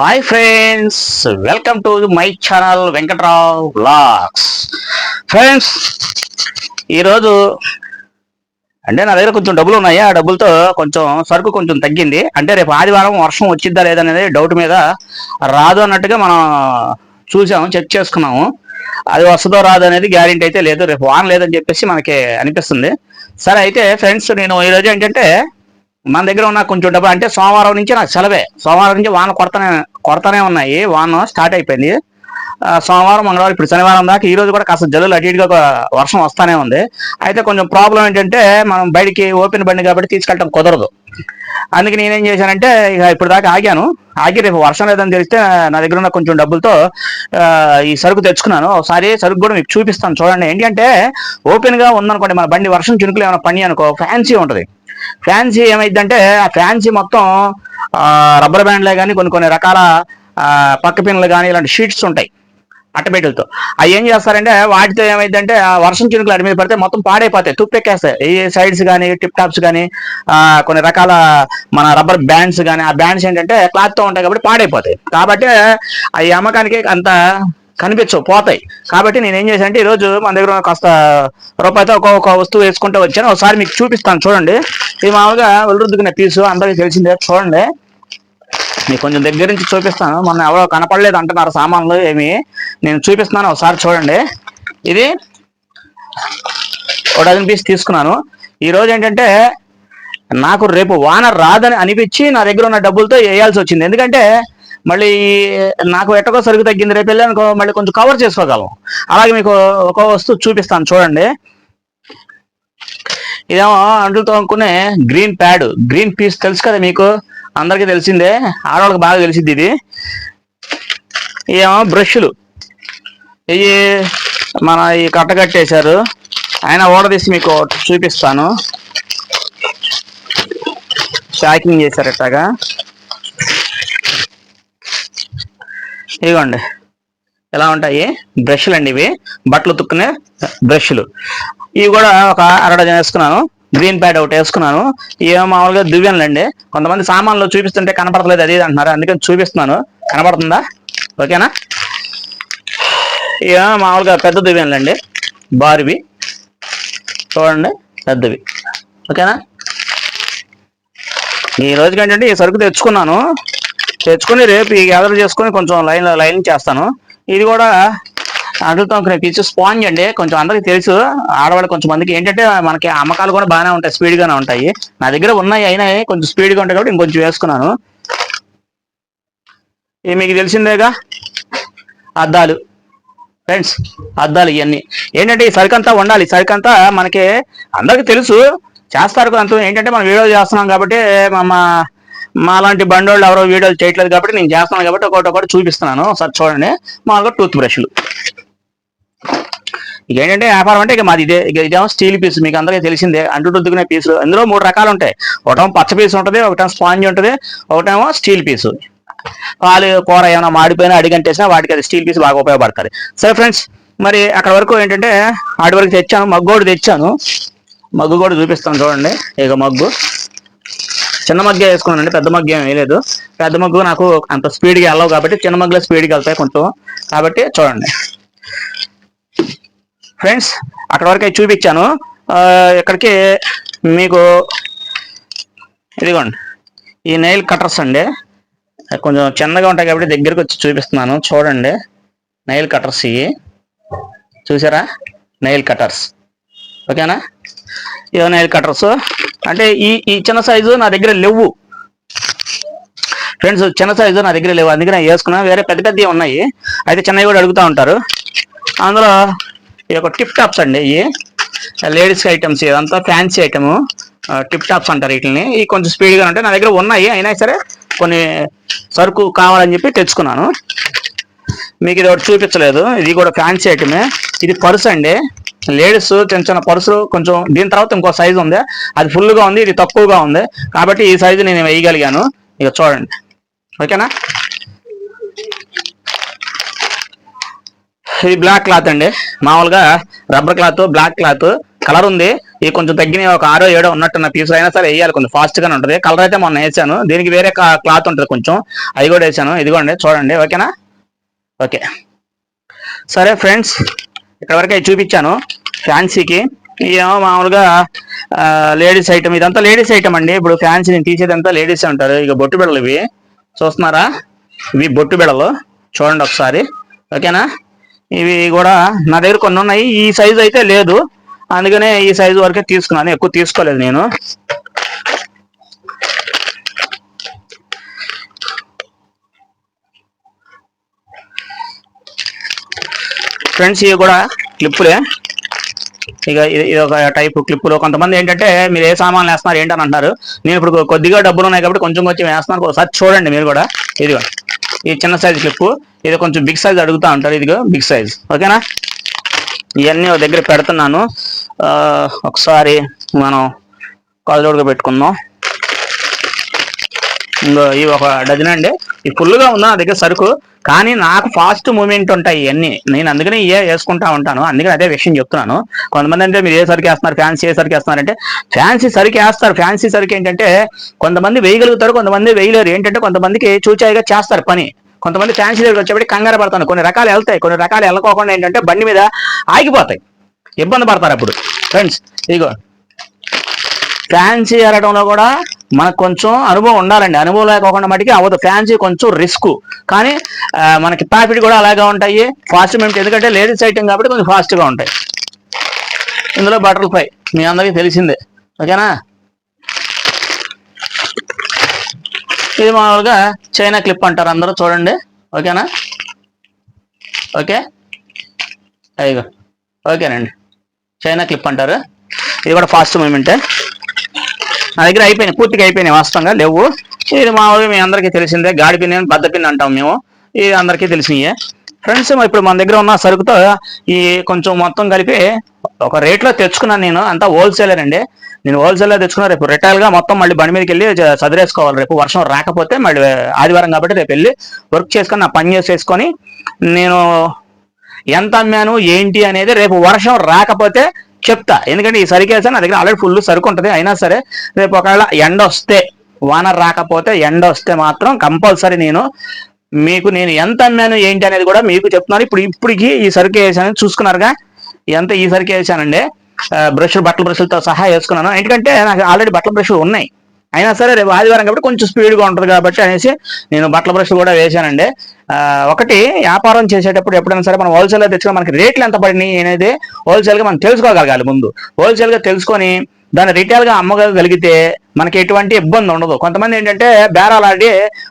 Hi friends welcome to my channel Venkatrao blogs friends ఈరోజు అంటే నా దగ్గర కొంచెం డబ్బులు ఉన్నాయి. ఆ డబ్బులతో కొంచెం సరుకు కొంచెం తగ్గింది. అంటే రేపు ఆదివారం వర్షం వచ్చిద్దా లేదనేది డౌట్ మీద రాదు అన్నట్టుగా మనం చూసాము చెక్ చేసుకున్నాము. అది వస్తుందో రాదు అనేది గ్యారెంటీ అయితే లేదు. రేపు వాన లేదని చెప్పేసి మనకి అనిపిస్తుంది. సరే అయితే ఫ్రెండ్స్ నేను ఈరోజు ఏంటంటే మన దగ్గర ఉన్న కొంచెం డబ్బులు అంటే సోమవారం నుంచి నాకు సెలవే. సోమవారం నుంచి వాన కొడతనే కొడతానే ఉన్నాయి. వాన స్టార్ట్ అయిపోయింది. సోమవారం మంగళవారం ఇప్పుడు శనివారం దాకా ఈ రోజు కూడా కాస్త జల్లులు అటు ఇటుగా ఒక వర్షం వస్తానే ఉంది. అయితే కొంచెం ప్రాబ్లం ఏంటంటే మనం బయటికి ఓపెన్ బండి కాబట్టి తీసుకెళ్ళటం కుదరదు. అందుకే నేనేం చేశానంటే ఇక ఇప్పుడు దాకా ఆగాను. ఆగి రేపు వర్షం లేదని తెలిస్తే నా దగ్గర ఉన్న కొంచెం డబ్బులతో ఈ సరుకు తెచ్చుకున్నాను. ఒకసారి సరుకు కూడా మీకు చూపిస్తాను. చూడండి. ఏంటంటే ఓపెన్గా ఉందనుకోండి మన బండి వర్షం చినుకులు ఏమైనా పని అనుకో ఫ్యాన్సీ ఉంటుంది. ఫ్యాన్సీ ఏమైందంటే ఆ ఫ్యాన్సీ మొత్తం ఆ, రబ్బర్ బ్యాండ్లే కానీ కొన్ని కొన్ని రకాల పక్క పిన్లు కానీ ఇలాంటి షీట్స్ ఉంటాయి అట్టబెట్టెలతో అవి ఏం చేస్తారంటే వాటితో ఏమైందంటే ఆ వర్షం చినుకులు అడి మీద పడితే మొత్తం పాడైపోతాయి తుప్పెక్కేస్తాయి. ఈ సైడ్స్ కానీ టిప్ టాప్స్ కానీ కొన్ని రకాల మన రబ్బర్ బ్యాండ్స్ కానీ ఆ బ్యాండ్స్ ఏంటంటే క్లాత్తో ఉంటాయి కాబట్టి పాడైపోతాయి. కాబట్టి అవి అమ్మకానికి అంత కనిపించవు పోతాయి. కాబట్టి నేను ఏం చేశాను అంటే ఈరోజు మన దగ్గర కాస్త రూపాయితో ఒక్కొక్క వస్తువు వేసుకుంటూ వచ్చాను. ఒకసారి మీకు చూపిస్తాను చూడండి. ఇది మామూలుగా ఒళ్ళుద్దుకునే పీసు అందరికీ తెలిసిందే చూడండి. మీకు కొంచెం దగ్గర నుంచి చూపిస్తాను. మొన్న ఎవరో కనపడలేదు అంటున్నారు సామాన్లు ఏమి. నేను చూపిస్తున్నాను ఒకసారి చూడండి. ఇది ఒక డజన్ పీస్ తీసుకున్నాను. ఈ రోజు ఏంటంటే నాకు రేపు వాన రాదని అనిపించి నా దగ్గర ఉన్న డబ్బులతో వేయాల్సి వచ్చింది. ఎందుకంటే మళ్ళీ నాకు ఎట్టకో సరుకు తగ్గింది రేపు వెళ్ళి అనుకో మళ్ళీ కొంచెం కవర్ చేసుకోగలం. అలాగే మీకు ఒక వస్తువు చూపిస్తాను చూడండి. ఇదేమో అంటులతో అనుకునే గ్రీన్ ప్యాడ్ గ్రీన్ పీస్ తెలుసు కదా మీకు? అందరికీ తెలిసిందే ఆడవాళ్ళకి బాగా తెలిసింది ఇది. ఇదేమో బ్రష్లు. ఇవి మన ఈ కట్ట కట్టేశారు. ఆయన ఓడ తీసి మీకు చూపిస్తాను. ప్యాకింగ్ చేశారు ఎట్టాగా. ఇదిగోండి. ఎలా ఉంటాయి? బ్రష్లు అండి ఇవి. బట్టలు తుక్కునే బ్రష్లు. ఇవి కూడా ఒక అరడజన్ వేసుకున్నాను. గ్రీన్ ప్యాడ్ ఒకటి వేసుకున్నాను. ఇవి మామూలుగా దివ్యంలు కొంతమంది సామాన్లు చూపిస్తుంటే కనపడతలేదు అది ఇది అంటున్నారు. అందుకని చూపిస్తున్నాను. కనపడుతుందా? ఓకేనా? ఇక మామూలుగా పెద్ద దివ్యంలు బారివి. చూడండి పెద్దవి. ఓకేనా? ఈ రోజుకి ఏంటంటే ఈ సరుకు తెచ్చుకున్నాను. తెచ్చుకొని రేపు ఈ గ్యాదర్ చేసుకొని కొంచెం లైన్ లైన్ చేస్తాను. ఇది కూడా అడుగుతాం ఒక పీచు స్పాంజ్ అండి. కొంచెం అందరికి తెలుసు. ఆడవాళ్ళు కొంచెం మందికి ఏంటంటే మనకి అమ్మకాలు కూడా బాగానే ఉంటాయి స్పీడ్గానే ఉంటాయి. నా దగ్గర ఉన్నాయి అయినా కొంచెం స్పీడ్గా ఉంటాయి కాబట్టి ఇంకొంచెం వేసుకున్నాను. ఇది మీకు తెలిసిందేగా? అద్దాలు. ఫ్రెండ్స్ అద్దాలు ఇవన్నీ. ఏంటంటే ఈ సరికంతా ఉండాలి. సరికంతా మనకి అందరికి తెలుసు. చేస్తారు అంత ఏంటంటే మనం వీడియో చేస్తున్నాం కాబట్టి మా మా- బండోళ్ళు ఎవరో వీడియోలు చేయట్లేదు కాబట్టి నేను చేస్తున్నాను కాబట్టి ఒకటి ఒకటి చూపిస్తున్నాను. సార్ చూడండి. మామూలుగా టూత్ బ్రష్లు. ఇక ఏంటంటే వ్యాపారం అంటే ఇక మాది ఇదే. ఇక ఇదేమో స్టీల్ పీస్. మీకు అందరికీ తెలిసిందే. అంటు రుద్దుకునే పీసులు. అందులో మూడు రకాలు ఉంటాయి. ఒకటేమో పచ్చ పీస్ ఉంటుంది ఒకటేమో స్పాంజ్ ఉంటుంది ఒకటేమో స్టీల్ పీసు. పాలు కూర ఏమైనా మాడిపోయినా అడిగంటేసినా వాటికి అది స్టీల్ పీస్ బాగా ఉపయోగపడుతుంది. సరే ఫ్రెండ్స్ మరి అక్కడ వరకు ఏంటంటే ఆడి వరకు తెచ్చాను మగ్గు కూడా తెచ్చాను. మగ్గు కూడా చూపిస్తాను చూడండి. ఇక మగ్గు. చిన్న మగ్గే వేసుకున్నానండి పెద్ద మగ్గు ఏం వేయలేదు. పెద్ద మగ్గు నాకు అంత స్పీడ్గా వెళ్ళవు కాబట్టి చిన్న మగ్గులో స్పీడ్గా వెళ్తాయి కొంచెం. కాబట్టి చూడండి. ఫ్రెండ్స్ అక్కడ వరకు చూపించాను. ఇక్కడికి మీకు ఇదిగోండి. ఈ నెయిల్ కట్టర్స్ అండి. కొంచెం చిన్నగా ఉంటాయి కాబట్టి దగ్గరికి వచ్చి చూపిస్తున్నాను. చూడండి. నెయిల్ కట్టర్స్ ఇవి. చూసారా? నెయిల్ కట్టర్స్ ఓకేనా? ఇదో నెయిల్ కట్టర్స్ అంటే ఈ ఈ చిన్న సైజు నా దగ్గర లేవు. ఫ్రెండ్స్ చిన్న సైజు నా దగ్గర లేవు. అందుకే నేను వేసుకున్నా వేరే పెద్ద పెద్దవి ఉన్నాయి. అయితే చిన్నవి కూడా అడుగుతూ ఉంటారు. అందులో ఈ యొక్క టిప్ టాప్స్ అండి ఇవి. లేడీస్ ఐటమ్స్ ఇదంతా ఫ్యాన్సీ ఐటమ్ టిప్ టాప్స్ అంటారు వీటిని. ఇవి కొంచెం స్పీడ్గా ఉంటాయి. నా దగ్గర ఉన్నాయి. అయినా సరే కొన్ని సరుకు కావాలని చెప్పి తెచ్చుకున్నాను. మీకు ఇది ఒకటి చూపించలేదు. ఇది కూడా ఫ్యాన్సీ ఐటమే ఇది పర్స్ అండి. లేడీస్ చిన్న చిన్న పర్సు కొంచెం దీని తర్వాత ఇంకో సైజు ఉంది. అది ఫుల్గా ఉంది ఇది తక్కువగా ఉంది. కాబట్టి ఈ సైజు నేను వేయగలిగాను. ఇక చూడండి. ఓకేనా? ఇది బ్లాక్ క్లాత్ అండి. మామూలుగా rubber cloth black cloth colour ఉంది. ఈ కొంచెం తగ్గిన ఒక ఆరో ఏడో ఉన్నట్టున్న పీసులు అయినా సరే వేయాలి. కొంచెం ఫాస్ట్గానే ఉంటుంది. కలర్ అయితే మొన్న వేసాను. దీనికి వేరే క్లాత్ ఉంటుంది కొంచెం. అది కూడా వేసాను. ఇదిగోండి. చూడండి. ఓకేనా? ఓకే. సరే ఫ్రెండ్స్ ఇక్కడ వరకు అవి చూపించాను. ఫ్యాన్సీకి. ఏమో మామూలుగా లేడీస్ ఐటమ్. ఇదంతా లేడీస్ ఐటమ్ అండి. ఇప్పుడు ఫ్యాన్సీ నేను తీసేదంతా లేడీస్ ఉంటారు. ఇక బొట్టు బిడలు ఇవి. చూస్తున్నారా? ఇవి బొట్టు బిడలు. చూడండి ఒకసారి. ఓకేనా? ఇవి కూడా నా దగ్గర కొన్ని ఉన్నాయి. ఈ సైజు అయితే లేదు. అందుకనే ఈ సైజు వరకే తీసుకున్నాను. ఎక్కువ తీసుకోలేదు నేను. ఫ్రెండ్స్ ఇవి కూడా క్లిప్పులే ఇక ఇది ఇది ఒక టైప్ క్లిప్పులు కొంతమంది ఏంటంటే మీరు ఏ సామాన్లు వేస్తున్నారు ఏంటని అంటారు నేను ఇప్పుడు కొద్దిగా డబ్బులు ఉన్నాయి కాబట్టి కొంచెం కొంచెం వేస్తున్నాను ఒకసారి చూడండి మీరు కూడా. ఇదిగో. ఈ చిన్న సైజ్ క్లిప్పు ఇది కొంచెం బిగ్ సైజ్ అడుగుతా ఉంటారు. ఇదిగో బిగ్ సైజ్ ఓకేనా? ఇవన్నీ ఒక దగ్గర పెడుతున్నాను. ఆ, ఒకసారి మనం కాలుజోడుగా పెట్టుకుందాం. ఇంకో ఒక డజన్ అండి. ఇది ఫుల్గా ఉందా నా దగ్గర సరుకు. కానీ నాకు ఫాస్ట్ మూమెంట్ ఉంటాయి ఇవన్నీ నేను అందుకనే ఏ వేసుకుంటా ఉంటాను. అందుకని అదే విషయం చెప్తున్నాను. కొంతమంది అంటే మీరు ఏ సరికి వేస్తున్నారు ఫ్యాన్సీ ఏ సరికి వేస్తున్నారంటే ఫ్యాన్సీ సరికి వేస్తారు. ఫ్యాన్సీ సరికి ఏంటంటే కొంతమంది వేయగలుగుతారు కొంతమంది వేయలేరు. ఏంటంటే కొంతమందికి చూచాయిగా చేస్తారు పని. కొంతమంది ఫ్యాన్సీ దగ్గర వచ్చేప్పటికి కంగారు పడతాను. కొన్ని రకాలు వెళ్తాయి. కొన్ని రకాలు వెళ్ళకోకుండా ఏంటంటే బండి మీద ఆగిపోతాయి. ఇబ్బంది పడతారు అప్పుడు. ఫ్రెండ్స్ ఇదిగో ఫ్యాన్సీ ఏరడంలో కూడా మనకు కొంచెం అనుభవం ఉండాలండి. అనుభవం లేకోకుండా మటుకి అవ్వదు. ఫ్యాన్సీ కొంచెం రిస్క్ కానీ మనకి ప్రాఫిట్ కూడా అలాగే ఉంటాయి. ఫాస్ట్ మేము ఎందుకంటే లేడీస్ ఐటమ్ కాబట్టి కొంచెం ఫాస్ట్గా ఉంటాయి. ఇందులో బటర్ఫ్లై మీ అందరికీ తెలిసిందే. ఓకేనా? ఇది మామూలుగా చైనా క్లిప్ అంటారు అందరూ. చూడండి. ఓకేనా? ఓకే? అయ్యో. ఓకేనండి. చైనా క్లిప్ అంటారు. ఇది కూడా ఫాస్ట్ మూమెంటే నా దగ్గర అయిపోయినాయి పూర్తిగా అయిపోయినాయి వాస్తవంగా లేవు. ఇది మామూలుగా మీ అందరికీ తెలిసిందే గాడి పిన్ అని బద్ద పిన్ అంటాం మేము. ఇది అందరికీ తెలిసినయే. ఫ్రెండ్స్ ఇప్పుడు మన దగ్గర ఉన్న సరుకుతో ఈ కొంచెం మొత్తం కలిపి ఒక రేట్లో తెచ్చుకున్నాను నేను. అంతా హోల్సేలర్ అండి. నేను హోల్సేలర్ తెచ్చుకున్నా రేపు రిటైల్గా మొత్తం మళ్ళీ బండి మీదకి వెళ్ళి చదివేసుకోవాలి. రేపు వర్షం రాకపోతే మళ్ళీ ఆదివారం కాబట్టి రేపు వెళ్ళి వర్క్ చేసుకొని నా పని చేసేసుకొని నేను ఎంత అమ్మాను ఏంటి అనేది రేపు వర్షం రాకపోతే చెప్తా. ఎందుకంటే ఈ సరికేసా నా దగ్గర ఆల్రెడీ ఫుల్ సరుకు ఉంటుంది. అయినా సరే రేపు ఒకవేళ ఎండ వస్తే వాన రాకపోతే ఎండ వస్తే మాత్రం కంపల్సరీ నేను మీకు నేను ఎంత అమ్మాను ఏంటి అనేది కూడా మీకు చెప్తున్నాను. ఇప్పుడు ఇప్పటికి ఈ సరుకు వేసాను చూసుకున్నారుగా? ఎంత ఈ సరుకు వేసానండి? బ్రష్ బట్టల బ్రష్లతో సహా వేసుకున్నాను. ఎందుకంటే నాకు ఆల్రెడీ బట్టల బ్రష్లు ఉన్నాయి. అయినా సరే రేపు ఆదివారం కాబట్టి కొంచెం స్పీడ్గా ఉంటుంది కాబట్టి అనేసి నేను బట్టల బ్రష్ కూడా వేశానండి ఒకటి వ్యాపారం చేసేటప్పుడు ఎప్పుడైనా సరే మనం హోల్సేల్ తెచ్చుకుని మనకి రేట్లు ఎంత పడినాయి అనేది హోల్సేల్గా మనం తెలుసుకోగలగాలి ముందు. హోల్సేల్గా తెలుసుకొని దాన్ని రిటైల్గా అమ్మగలిగితే మనకి ఎటువంటి ఇబ్బంది ఉండదు. కొంతమంది ఏంటంటే బేరాలు ఆడి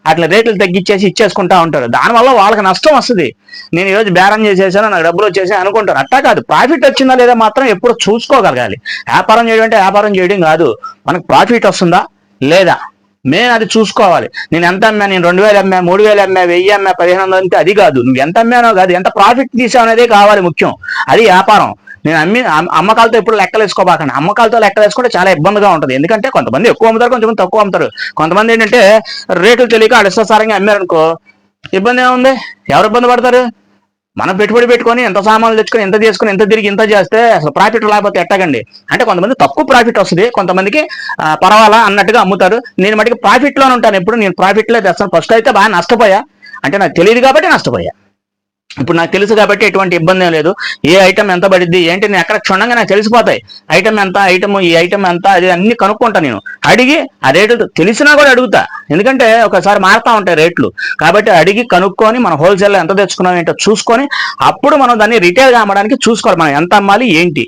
అట్లా రేట్లు తగ్గించేసి ఇచ్చేసుకుంటా ఉంటారు. దానివల్ల వాళ్ళకి నష్టం వస్తుంది. నేను ఈరోజు బేరం చేసేసాను నాకు డబ్బులు వచ్చేసి అనుకుంటాను అట్టా కాదు. ప్రాఫిట్ వచ్చిందా లేదా మాత్రం ఎప్పుడు చూసుకోగలగాలి. వ్యాపారం చేయడం అంటే వ్యాపారం చేయడం కాదు. మనకు ప్రాఫిట్ వస్తుందా లేదా? మేము అది చూసుకోవాలి. నేను ఎంత అమ్మా నేను రెండు వేలు అమ్మా మూడు వేలు అమ్మా వెయ్యి అమ్మా పదిహేను వందలు అంటే అది కాదు. నువ్వు ఎంత అమ్మానో కాదు. ఎంత ప్రాఫిట్ తీసావు అనేది కావాలి ముఖ్యం. అది వ్యాపారం. నేను అమ్మి అమ్మకాలతో ఎప్పుడు లెక్కలు వేసుకోబాకండి. అమ్మకాలతో లెక్కలు వేసుకుంటే చాలా ఇబ్బందిగా ఉంటుంది. ఎందుకంటే కొంతమంది ఎక్కువ అమ్ముతారు కొంతమంది తక్కువ అమ్ముతారు. కొంతమంది ఏంటంటే రేట్లు తెలియక అడిస్తసారంగా అమ్మారనుకో ఇబ్బంది ఏముంది? ఎవరు ఇబ్బంది పడతారు? మనం పెట్టుబడి పెట్టుకొని ఎంత సామాన్లు తెచ్చుకొని ఎంత తీసుకొని ఎంత తిరిగి ఇంత చేస్తే అసలు ప్రాఫిట్ లేకపోతే ఎట్టగండి అంటే కొంతమంది తక్కువ ప్రాఫిట్ వస్తుంది కొంతమందికి పర్వాలా అన్నట్టుగా అమ్ముతారు. నేను మటుకు ప్రాఫిట్లోనే ఉంటాను ఎప్పుడు నేను ప్రాఫిట్లో తెస్తాను. ఫస్ట్ అయితే బాగా నష్టపోయా. అంటే నాకు తెలియదు కాబట్టి నష్టపోయా. ఇప్పుడు నాకు తెలుసు కాబట్టి ఎటువంటి ఇబ్బంది ఏం లేదు. ఏ ఐటమ్ ఎంత పడిద్ది ఏంటి నేను ఎక్కడ క్షుణ్ణంగా నాకు తెలిసిపోతాయి. ఐటమ్ ఎంత ఐటమ్ ఈ ఐటమ్ ఎంత అది అన్ని కనుక్కుంటా నేను. అడిగి ఆ రేటు తెలిసినా కూడా అడుగుతా. ఎందుకంటే ఒకసారి మారుతా ఉంటాయి రేట్లు. కాబట్టి అడిగి కనుక్కొని మనం హోల్సేల్లో ఎంత తెచ్చుకున్నాం ఏంటో చూసుకొని అప్పుడు మనం దాన్ని రిటైల్గా అమ్మడానికి చూసుకోవాలి. మనం ఎంత అమ్మాలి ఏంటి?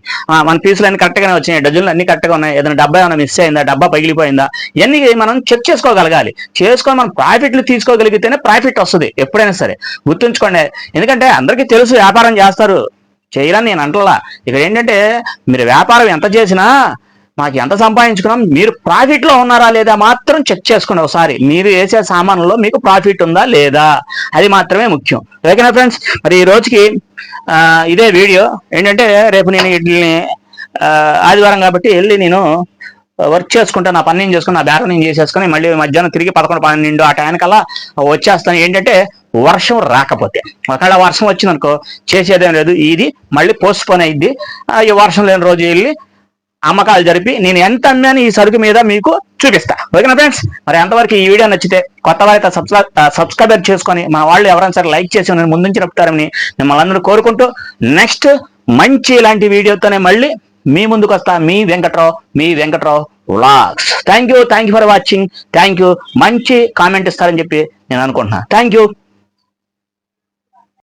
మన పీసులు అన్ని కరెక్ట్గానే వచ్చినాయి డజన్లు అన్ని కరెక్ట్గా ఉన్నాయి ఏదైనా డబ్బా ఏమైనా మిస్ అయిందా డబ్బా పగిలిపోయిందా ఇవన్నీ మనం చెక్ చేసుకోగలగాలి. చేసుకొని మనం ప్రాఫిట్లు తీసుకోగలిగితేనే ప్రాఫిట్ వస్తుంది ఎప్పుడైనా సరే. గుర్తుంచుకోండి. ఎందుకంటే అందరికీ తెలుసు వ్యాపారం చేస్తారు. చేయాలని నేను అంటలా. ఇక్కడ ఏంటంటే మీరు వ్యాపారం ఎంత చేసినా మాకు ఎంత సంపాదించుకున్నాం? మీరు ప్రాఫిట్లో ఉన్నారా లేదా మాత్రం చెక్ చేసుకోండి ఒకసారి. మీరు వేసే సామాన్లలో మీకు ప్రాఫిట్ ఉందా లేదా? అది మాత్రమే ముఖ్యం. ఓకేనా ఫ్రెండ్స్ మరి ఈ రోజుకి ఇదే వీడియో ఏంటంటే రేపు నేను వీటిని ఆదివారం కాబట్టి వెళ్ళి నేను వర్క్ చేసుకుంటా నా పని నేను చేసుకుని నా బేరం నేను చేసేసుకుని మళ్ళీ మధ్యాహ్నం తిరిగి పదకొండు పన్నెండు ఆ టైంకల్లా వచ్చేస్తాను. ఏంటంటే వర్షం రాకపోతే. ఒకవేళ వర్షం వచ్చిందనుకో చేసేదేం లేదు. ఇది మళ్ళీ పోస్ట్ పోన్ అయింది ఈ వర్షం లేని రోజు వెళ్ళి అమ్మకాలు జరిపి నేను ఎంత అమ్మాను ఈ సరుకు మీద మీకు చూపిస్తా. ఓకేనా ఫ్రెండ్స్ మరి ఎంతవరకు ఈ వీడియో నచ్చితే కొత్త వారైతే సబ్స్క్రైబర్ చేసుకొని మా వాళ్ళు ఎవరైనా సరే లైక్ చేసి నేను ముందుంచి చెప్తారని మిమ్మల్ని అందరూ కోరుకుంటూ నెక్స్ట్ మంచి ఇలాంటి వీడియోతోనే మళ్ళీ మీ ముందుకు వస్తా. మీ వెంకట్రావు మీ Venkatrao vlogs thank you thank you for watching thank you మంచి కామెంట్ ఇస్తారని చెప్పి నేను అనుకుంటున్నాను థ్యాంక్ యూ